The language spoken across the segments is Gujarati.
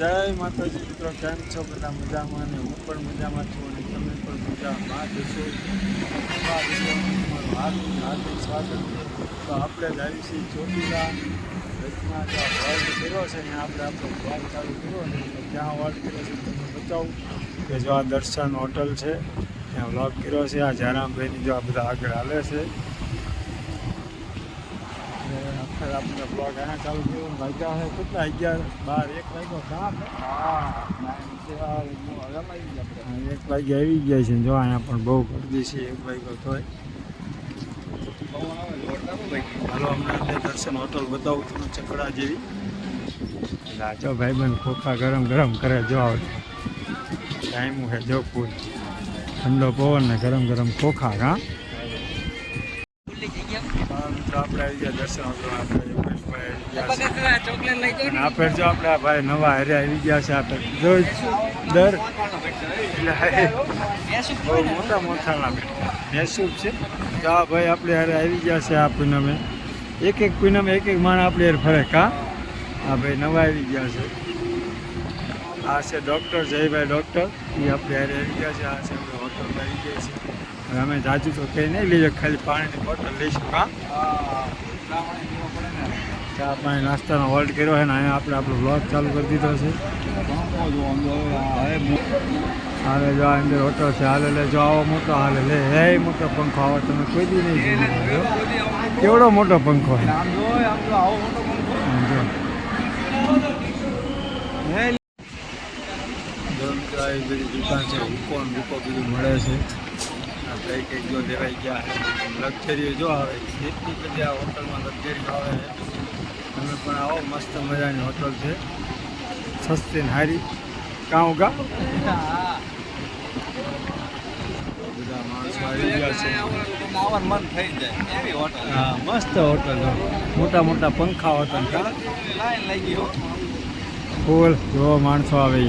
જય માતાજી, મિત્રો, કેમ છો? બધા મજામાં અને હું પણ મજામાં છું અને તમે પણ મજામાં જશો તમારું હાર્દિક હાર્દિક સ્વાગત છે. તો આપણે જ આવી છીએ ચોટીલા વચમાં જ્યાં વર્લ્ડ કર્યો છે ને આપણે આપણો બ્લોગ ચાલુ કર્યો ને ક્યાં વર્લ્ડ કર્યો છે તમને બતાવું. કે જો આ દર્શન હોટલ છે, ત્યાં વ્લોગ કર્યો છે. આ જયરામભાઈની જો આ બધા આગળ હાલે છે. આખરે આપણે બ્લોગ અહીંયા ચાલુ કર્યો વાગ્યા છે કેટલા અગિયાર બાર એક વાગ્યો હા એક વાગે આવી ગયા છે જો અહીંયા પણ બહુ ગરદી છે એક વાગ્યો તોય હાલો હમણાં દર્શન હોટલ બતાવું તમને ચકડા જેવી એટલે જો ભાઈબંધ ખોખા ગરમ ગરમ કરે જો આવે ટાઈમ છે જો ફૂલ ઠંડો પવન ને ગરમ ગરમ ખોખા હા મિત્રો આપણે આવી ગયા દર્શન હોટલ આપણે યોગેશભાઈ આવી ગયા છે અને આપણે જો આપણે આ ભાઈ નવા હારે આવી ગયા છે આપણે રોજ દર એટલે આ બહુ મોટા મોટાના મહેસૂબ છે. તો આ ભાઈ આપણે હારે આવી ગયા છે આ પૂનમે. એક એક પૂનમે એક એક માણ આપણે હારે ફરે. કા? આ ભાઈ નવા આવી ગયા છે. આ છે ડૉક્ટર જયભાઈ ડૉક્ટર એ આપણે હારે આવી ગયા છે. આ છે આપણે હોટલ આવી ગયા છે. હવે અમે જાજુ તો કઈ નહીં, લઈએ ખાલી પાણીની બોટલ લઈશું ચા પાણી નાસ્તાનો હોલ્ડ કર્યો છે ને અહીંયા આપણે આપણો બ્લોગ ચાલુ કરી દીધો છે. હાલે જો આ અંદર હોટલ છે, હાલે લે જો આવો મોટો હાલે લે. હે, મોટો પંખો આવો, તમે કોઈ દી નહીં કેવડો મોટો પંખો જો. દુકાન છે મળે છે. કઈ કઈ જો લેવાઈ ગયા. લક્ઝરીઓ જો આવે એટલી બધી આ હોટલમાં લક્ઝરી આવે, તમે પણ આવો, મસ્ત મજાની હોટલ છે. સસ્તી ને હારી. કાં ગા બધા માણસો આવી ગયા છે. હા, મસ્ત હોટલ. મોટા મોટા પંખા કા ફૂલ જો માણસો આવે.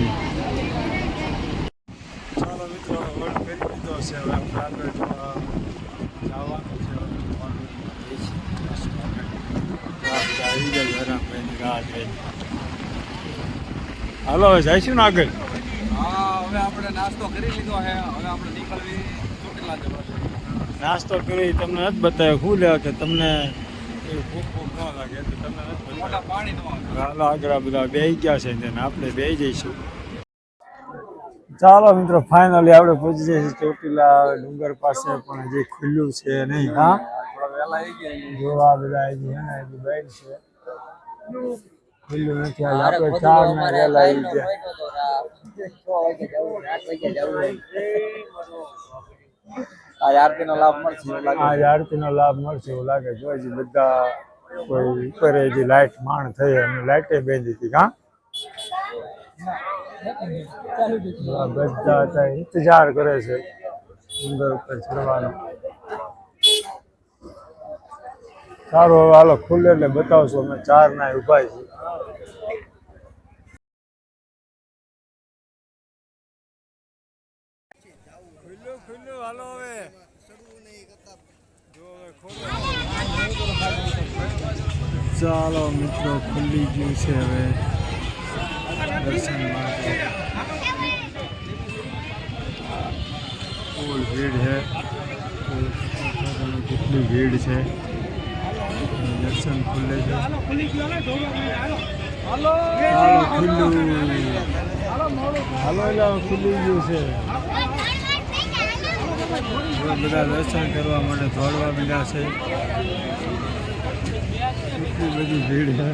ચાલો મિત્રો છે હવે આપણે જવાનું છે જવાનું આવી ગયા જયરામભાઈની રાહ જોઈ. હાલો હવે જઈશું ને આગળ? હવે આપણે નાસ્તો કરી લીધો છે. હવે આપણે નીકળવી ચોટીલા જવા છે. નાસ્તો કરી તમને નથી બતાવ્યો. શું લેવા કે તમને હાલો આગળ બધા બે ગયા છે ને આપણે બે જઈશું. ચાલો મિત્રો ફાઇનલી આપણે પહોંચી જઈએ ચોટીલા ડુંગર પાસે પણ જે ખુલ્લું છે નહીં હા? જોવા બધા આવી ગયા ને હજી બેન છે. ખુલ્લું નથી આજે આપણે ચાર ના વહેલા આવી ગયા. આ આરતી નો લાભ મળશે એવું લાગે. આજે લાભ મળશે એવું લાગે. જો હજી બધા કોઈ ઉપર હજી લાઈટ માણ થઈ અને લાઈટે બેંધી હતી હા? બધા ત્યાં ઇંતજાર કરે છે સુંદર ઉપર ચડવાનો. સારું હવે હાલો ખુલ્લે એટલે બતાવશું અમે ચાર ના ઊભા છીએ. ખુલ્લું ખુલ્લું હાલો હવે. જો હવે ખોલો. ચાલો મિત્રો ખુલ્લી ગયું છે હવે. દર્શન માટે ફૂલ ભીડ છે કેટલી ભીડ છે દર્શન ખુલ્લે છે ચાલો ખુલ્લું હાલો એટલે ગયું છે બધા દર્શન કરવા માટે દોડવા મળ્યા છે કેટલી બધી ભીડ છે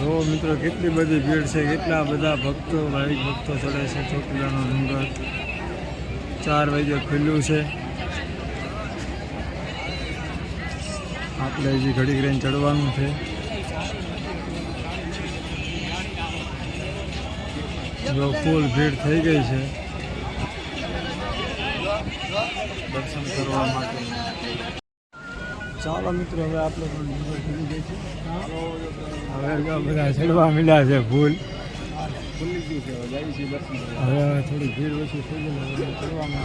જો મિત્રો, કેટલી બધી ભીડ છે, કેટલા બધા ભક્તો, ભાવિક ભક્તો ચડે છે, ચોટીલાનો ડુંગર ચાર વાગે ખુલ્લું છે. આપણે હજી ઘડીક રહીને ચડવાનું છે. જો ફૂલ ભીડ થઈ ગઈ છે. દર્શન કરવા માટે. ચાલો મિત્રો, હવે આપણે હવે બધા ચડવા મળ્યા છે ફૂલ હવે થોડી ભીડ ઓછી થઈ ગઈ ચડવામાં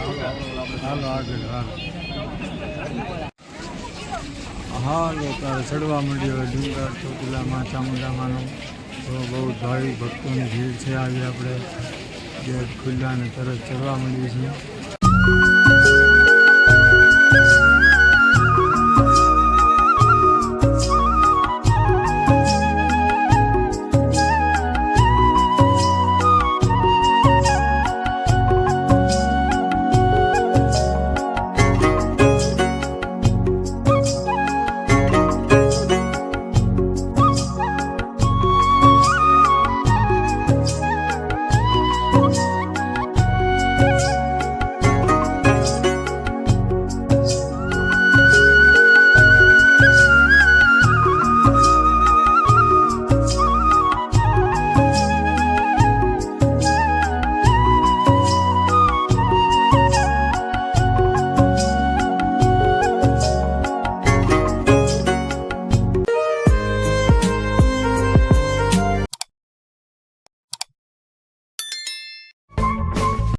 આગળ, હાલો. હાલો તારે ચડવા હોય ડુંગર, ચોટીલામાં, ચામુંડામાંનો. તો બહુ ભાવિક ભક્તોની ભીડ છે આજે આપણે. ગેટ ખુલ્લા અને તરત ચડવા માંડીએ છીએ